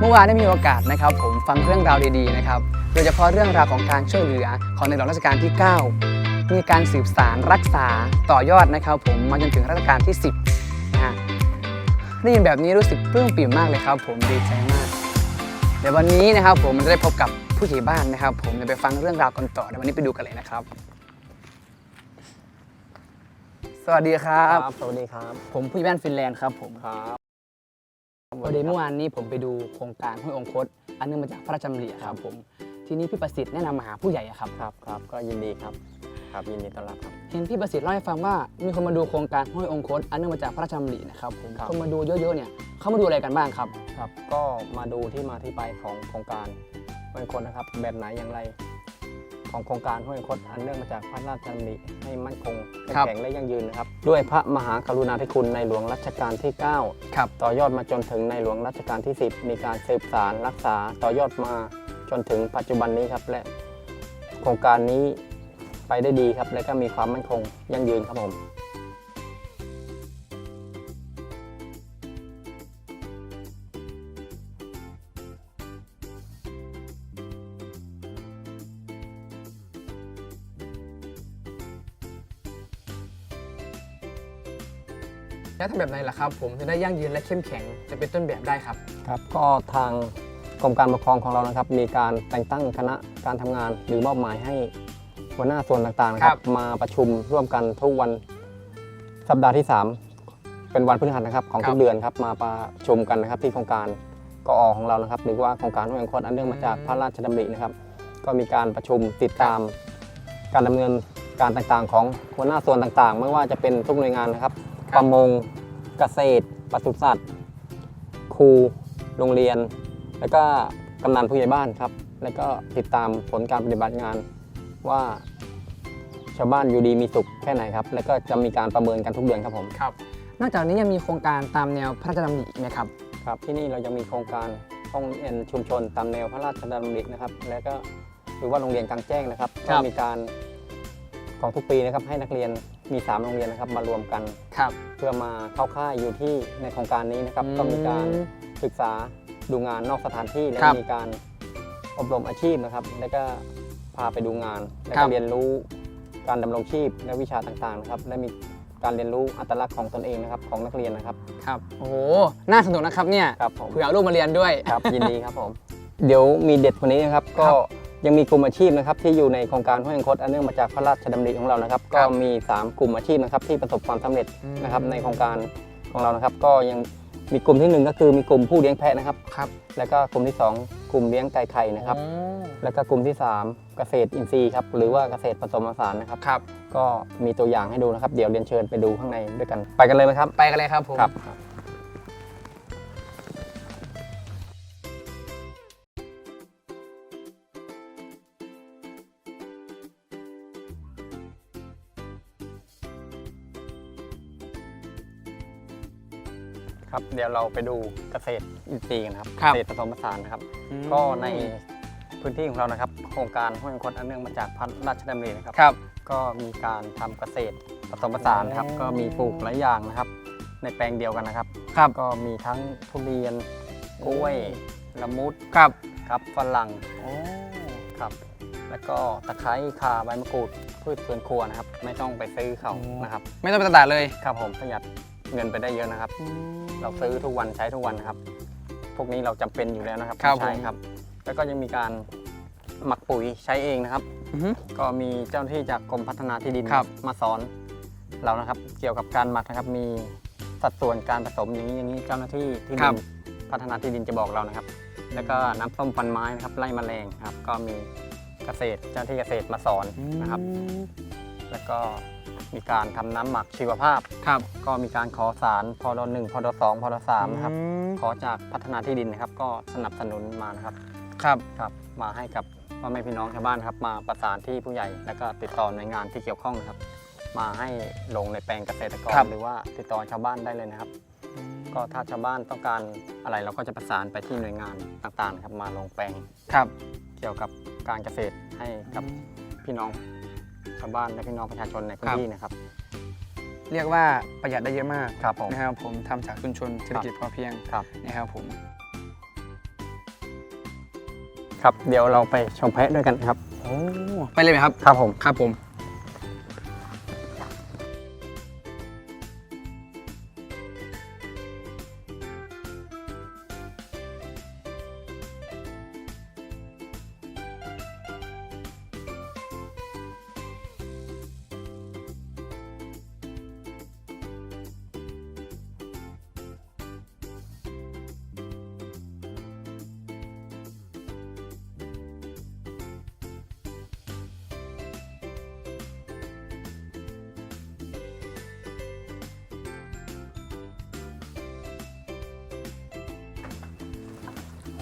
เมื่อวานได้มีโอกาสนะครับ ผมฟังเรื่องราวดีๆนะครับโดยเฉพาะเรื่องราวของการช่วยเหลือของในหลวงรัชกาลที่ 9 มีการสืบสารรักษาต่อยอดนะครับ ผมมาจนถึงรัชกาลที่ 10นะฮะได้ยินแบบนี้รู้สึกปลื้มปิ่มมากเลยครับ ผมดีใจมากเดี๋ยววันนี้นะครับ ผมจะได้พบกับผู้ใหญ่บ้านนะครับ ผมจะไปฟังเรื่องราวกันต่อเดี๋ยววันนี้ไปดูกันเลยนะครับ สวัสดีครับ สวัสดีครับ ผมผู้ใหญ่บ้านฟินแลนด์ครับผมครับ พอดีเมื่อวานนี้ผมไปดูโครงการห้วยองคต อันเนื่องมาจากพระราชดำริอะครับผมทีนี้พี่ประสิทธิ์แนะนำมาหาผู้ใหญ่อะครับครับครับก็ยินดีครับครับยินดีต้อนรับครับเห็นพี่ประสิทธิ์เล่าให้ฟังว่ามีคนมาดูโครงการห้วยองคต อันเนื่องมาจากพระราชดำรินะครับผมครับคนมาดูเยอะๆเนี่ยเขามาดูอะไรกันบ้างครับครับ ก็มาดูที่มาที่ไปของโครงการห้วยคดนะครับแบบไหนอย่างไร ของโครงการห้วยคดอันเนื่องมาจากพระราชดำริให้มั่นคงเข้มครับ แข็งและยั่งยืนนะครับ ด้วยพระมหากรุณาธิคุณในหลวงรัชกาลที่ 9 ครับ ต่อยอดมาจนถึงในหลวงรัชกาลที่ 10 มีการสืบสารรักษาต่อยอดมาจนถึงปัจจุบันนี้ครับ และโครงการนี้ไปได้ดีครับ และก็มีความมั่นคงยั่งยืนครับผม แล้วทำแบบไหนล่ะครับ ผมจะได้ยั่งยืนและเข้มแข็งจะเป็นต้นแบบได้ครับ ครับก็ทางกรมการปกครองของเรานะครับ มีการแต่งตั้งคณะการทำงาน หรือมอบหมายให้หัวหน้าส่วนต่างๆนะคครัรับบมาประชุมร่วมกันทุกวันสัปดาห์ที่ 3 เป็นวันพฤหัสนะครับของทุกเดือนครับมาประชุมกันนะครับที่โครงการกอของเรานะครับ หรือว่าโครงการห้วยองคตอันเนื่องมาจากพระราชดำรินะครับ ก็มีการประชุมติดตามการดำเนินการต่างๆ ของหัวหน้าส่วนต่างๆ ไม่ว่าจะเป็นทุกหน่วยงานนะครับ ประมงเกษตรปศุสัตว์ ครู โรงเรียน แล้วก็กำนันผู้ใหญ่บ้านครับ แล้วก็ติดตามผลการปฏิบัติงานว่าชาวบ้านอยู่ดีมีสุขแค่ไหนครับ แล้วก็จะมีการประเมินกันทุกเดือนครับผม ครับ นอกจากนี้ยังมีโครงการตามแนวพระราชดำริอีกไหมครับ ครับ ที่นี่เรายังมีโครงการห้องเรียนชุมชนตามแนวพระราชดำรินะครับ แล้วก็หรือว่าโรงเรียนกลางแจ้งนะครับครัก็บ มีการของทุกปีนะครับให้นักเรียน มี 3 โรงเรียนนะครับมารวมกัน ครับ เพื่อมาเข้าค่ายอยู่ที่ในโครงการนี้นะครับ อืมก็มีการศึกษาดูงานนอกสถานที่และครับมีการอบรมอาชีพนะครับ แล้วก็พาไปดูงาน และครัก็บ เรียนรู้การดำรงชีพและวิชาต่างๆนะครับ และมีการเรียนรู้อัตลักษณ์ของตนเองนะครับของนักเรียนนะครับครับ โอ้โห น่าสนุกนะครับเนี่ย ครับผม เผื่อเอาลูกมาเรียนด้วย ครับ ยินดีครับผม เดี๋ยวมีเด็ดคนนี้นะครับ ก็ ยังมีกลุ่มอาชีพนะครับที่อยู่ในโครงการห้วยอังคตอันเนื่องมาจากพระราชดำริของเรานะครับครัก็บมี 3 กลุ่มอาชีพนะครับที่ประสบความสำเร็จอืมนะครับในโครงการของเรานะครับ ก็ยังมีกลุ่มที่หนึ่งก็คือมีกลุ่มผู้เลี้ยงแพะนะครับครับแล้วก็กลุ่มที่ 2 กลุ่มเลี้ยงไก่ไข่นะครับอ๋อแล้วก็กลุ่มที่ 3 เกษตรอินทรีย์ครับหรือว่าเกษตรผสมผสานนะครับครับ ก็มีตัวอย่างให้ดูนะครับ เดี๋ยวเรียนเชิญไปดูข้างในด้วยกัน ไปกันเลยไหมครับ ไปกันเลยครับผมครับ ครับเดี๋ยวเราไปดูเกษตรอินทรีย์กันครับครับ เกษตรผสมผสานนะครับอืมก็ในพื้นที่ของเรานะครับ โครงการห้วยอังคตอันเนื่องมาจากพระราชดำรินะครับ ครับ ก็มีการทำเกษตรผสมผสานครับอ๋อก็มีปลูกหลายอย่างนะครับ ในแปลงเดียวกันนะครับ ครับ ก็มีทั้งทุเรียนกล้วยละมุดครับครับฝรั่งโอ้ครับ แล้วก็ตะไคร้ข่าใบมะกรูดพืชสวนครัวนะครับ ไม่ต้องไปซื้อเขานะครับ ไม่ต้องไปตลาดเลยครับผมประหยัดเงินไปได้เยอะนะครับ เราซื้อทุกวันใช้ทุกวันนะครับ พวกนี้เราจำเป็นอยู่แล้วนะครับครับใช่ผมครับ แล้วก็ยังมีการหมักปุ๋ยใช้เองนะครับอือฮึก็มีเจ้าหน้าที่จากกรมพัฒนาที่ดินครับมาสอนเรานะครับ เกี่ยวกับการหมักนะครับ มีสัดส่วนการผสมอย่างนี้อย่างนี้เจ้าหน้าที่ที่ครัดิบนพัฒนาที่ดินจะบอกเรานะครับ แล้วก็น้ำส้มฟันไม้นะครับไล่แมลงครับ ก็มีเกษตรเจ้าหน้าที่เกษตรมาสอนนะครับ แล้วก็ มีการทำน้ำหมักชีวภาพ ครับก็มีการขอสารพอดหนึ่งพอดสองพอดสามนะครับ อืมขอจากพัฒนาที่ดินนะครับ ก็สนับสนุนมานะครับครับ ครับ มาให้กับพ่อแม่พี่น้องชาวบ้านครับ มาประสานที่ผู้ใหญ่ แล้วก็ติดต่อหน่วยงานที่เกี่ยวข้องนะครับ มาให้ลงในแปลงเกษตรกร ครับ หรือว่าติดต่อชาวบ้านได้เลยนะครับ ก็ถ้าชาวบ้านต้องการอะไรเราก็จะประสานไปที่หน่วยงานต่างๆนะครับมาลงแปลง ครับ เกี่ยวกับการเกษตรให้กับพี่น้อง ชาวบ้านและพี่น้องประชาชนในพื้นที่นะครับ เรียกว่าประหยัดได้เยอะมากนะครับผมทำจากชุมชนเศรษฐกิจพอเพียงนะครับผม ครับเดี๋ยวเราไปชมแพะด้วยกันครับโอ้ไปเลยไหมครับครับผมครับผม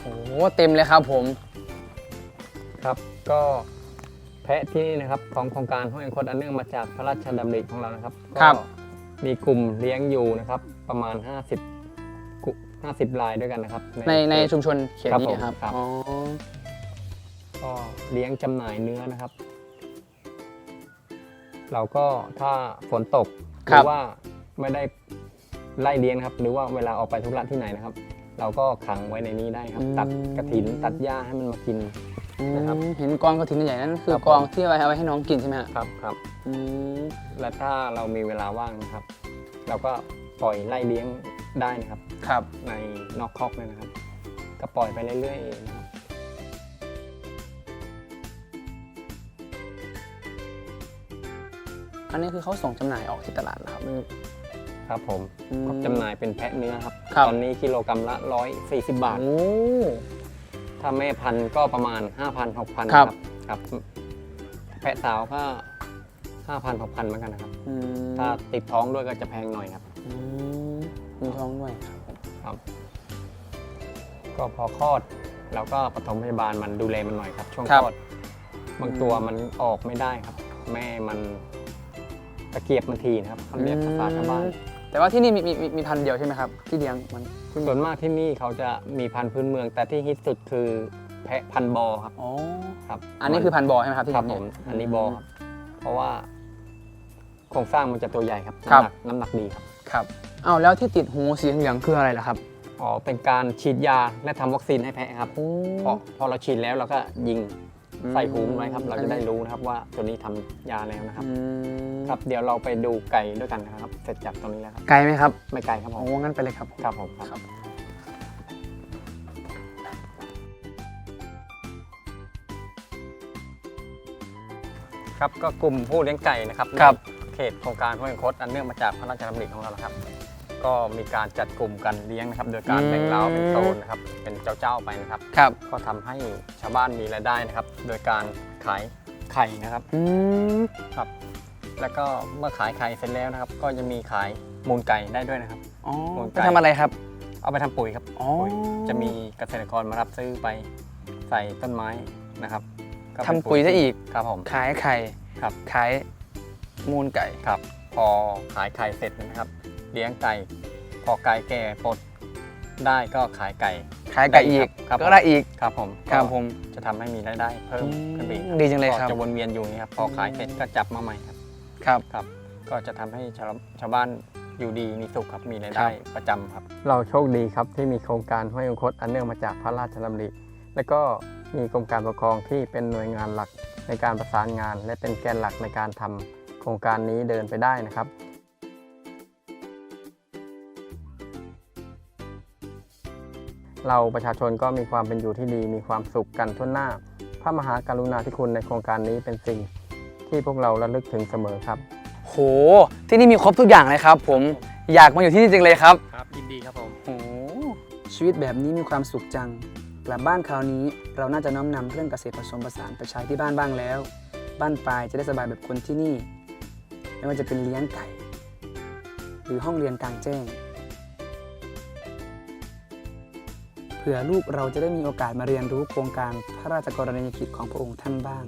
โอ้เต็มเลยครับผม ครับก็แพะที่นี่นะครับของโครงการห้วยคดอันเนื่องมาจากพระราชดำริของเรานะครับครับ ก็มีกลุ่มเลี้ยงอยู่นะครับ ประมาณ 50กุ50รายด้วยกันนะครับ ในในเขตชุมชนเขตนี้ครับผมครับครับ อ๋อก็เลี้ยงจำหน่ายเนื้อนะครับ เราก็ถ้าฝนตกหรือว่าไม่ได้ไล่เลี้ยงนะครับ หรือว่าเวลาออกไปธุระที่ไหนนะครับ เราก็ขังไว้ในนี้ได้ครับตัดกระถินตัดหญ้าให้มันมากิน นะครับ อืมเห็นกองกระถิ่นใหญ่ๆนั่นคืคอรับกองที่เอาไว้เอาไว้ให้น้องกินใช่ไหมฮะครับครับ อืมและถ้าเรามีเวลาว่างนะครับ เราก็ปล่อยไล่เลี้ยงได้นะครับ ครับ ในนอกคอกเลยนะครับ ก็ปล่อยไปเรื่อยๆนะครับ อันนี้คือเขาส่งจำหน่ายออกที่ตลาดนะครับ ครับผมอืมจำหน่ายเป็นแพะเนื้อครับ ครับ ตอนนี้กิโลกรัมละ 140 บาท โอ้ ถ้าแม่พันธุ์ก็ประมาณ 5,000 6,000ครับ ครับ แพะสาวก็ 5,000 6,000เหมือนกันนะครับ อืมถ้าติดท้องด้วยก็จะแพงหน่อยครับ อืมมีท้องด้วยครับผมครับ ก็พอคลอดเราก็ปฐมพยาบาลมันดูแลมันหน่อยครับ ช่วงคลอดบางตัวมันออกไม่ได้ครับ แม่มันตะเกียบมันทีนะครับเขาเรียกภาษาชาวบ้าน แต่ว่าที่นี่มีมีมีมีพันธุ์เดียวใช่ไหมครับ ที่เลี้ยงมันส่วนมากที่นี่เขาจะมีพันธุ์พื้นเมือง แต่ที่ฮิตสุดคือแพะพันธุ์บอครับอ๋อครับอันนี้คือพันธุ์บอใช่ไหมครับที่ครับเห็ผมเยอันนี้บอครับเพราะว่าโครงสร้างมันจะตัวใหญ่ครับครับน้ำหนักน้ำหนักดีครับครับอ้าวแล้วที่ติดหูสีเหลืองๆคืออะไรล่ะครับอ๋อเป็นการฉีดยาและทำวัคซีนให้แพะครับโอ้พอพอเราฉีดแล้วเราก็ยิงอืม ใส่หูมันไว้ครับ เราจะได้รู้นะครับว่าตัวนี้ทำยาแล้วนะครับอืมครับ เดี๋ยวเราไปดูไก่ด้วยกันนะครับ เสร็จจากตรงนี้แล้วครับ ไกลไหมครับไม่ไกลครับผโอ้มงั้นไปเลยครับผม ครับผมครับ ครับก็กลุ่มผู้เลี้ยงไก่นะครับครับ ในเขตโครงการห้วยคดอันเนื่องมาจากพระราชดำริของเรานะครับ ก็มีการจัดกลุ่มกันเลี้ยงนะครับ โดยการแบ่งเล้าเป็นโซนนะครับ เป็นเจ้าๆไปนะครับ ครับ ก็ทำให้ชาวบ้านมีรายได้นะครับ โดยการขายไข่นะครับ อืม ครับ แล้วก็เมื่อขายไข่เสร็จแล้วนะครับ ก็จะมีขายมูลไก่ได้ด้วยนะครับ อ๋อมูลไปไก่ทำอะไรครับ เอาไปทำปุ๋ยครับอ๋อ ปุ๋ยจะมีเกษตรกรมารับซื้อไปใส่ต้นไม้นะครับก็เป็นทำปุ๋ยได้อีก ครับผม ขายไข่ครับ ขายมูลไก่ ครับ พอขายไข่เสร็จนะครับ เลี้ยงไก่ พอไก่แก่ปลดได้ก็ขายไก่ ขายไก่อีกครับ ก็ได้อีก ครับผมครับก็ผมจะทำให้มีรายได้เพิ่มขึ้นไปอีกครับดีจังเลยครับก็จะวนเวียนอยู่อย่างนี้ครับพอขายเสร็จก็จับมาใหม่ครับครับครับ ก็จะทำให้ชาวชาวบ้านอยู่ดีมีสุขครับมีรายได้ครับประจำครับ เราโชคดีครับที่มีโครงการห้วยองคตอันเนื่องมาจากพระราชดำริและก็มีกรมการปกครองที่เป็นหน่วยงานหลักในการประสานงาน และเป็นแกนหลักในการทำโครงการนี้เดินไปได้นะครับ เราประชาชนก็มีความเป็นอยู่ที่ดี มีความสุขกันทั่วหน้า พระมหากรุณาธิคุณในโครงการนี้เป็นสิ่งที่พวกเราระลึกถึงเสมอครับ โห ที่นี่มีครบทุกอย่างเลยครับ ผมอยากมาอยู่ที่นี่จริงเลยครับ ครับยินดีครับผม โห ชีวิตแบบนี้มีความสุขจัง กลับบ้านคราวนี้เราน่าจะน้อมนำเรื่องเกษตรผสมผสานไปใช้ที่บ้านบ้างแล้ว บ้านปลายจะได้สบายแบบคนที่นี่ ไม่ว่าจะเป็นเลี้ยงไก่ หรือห้องเรียนกลางแจ้ง ผื่อลูกเราจะได้มีโอกาสมาเรียนรู้โครงการพระราชกรณียกิจของพระองค์ท่านบ้าง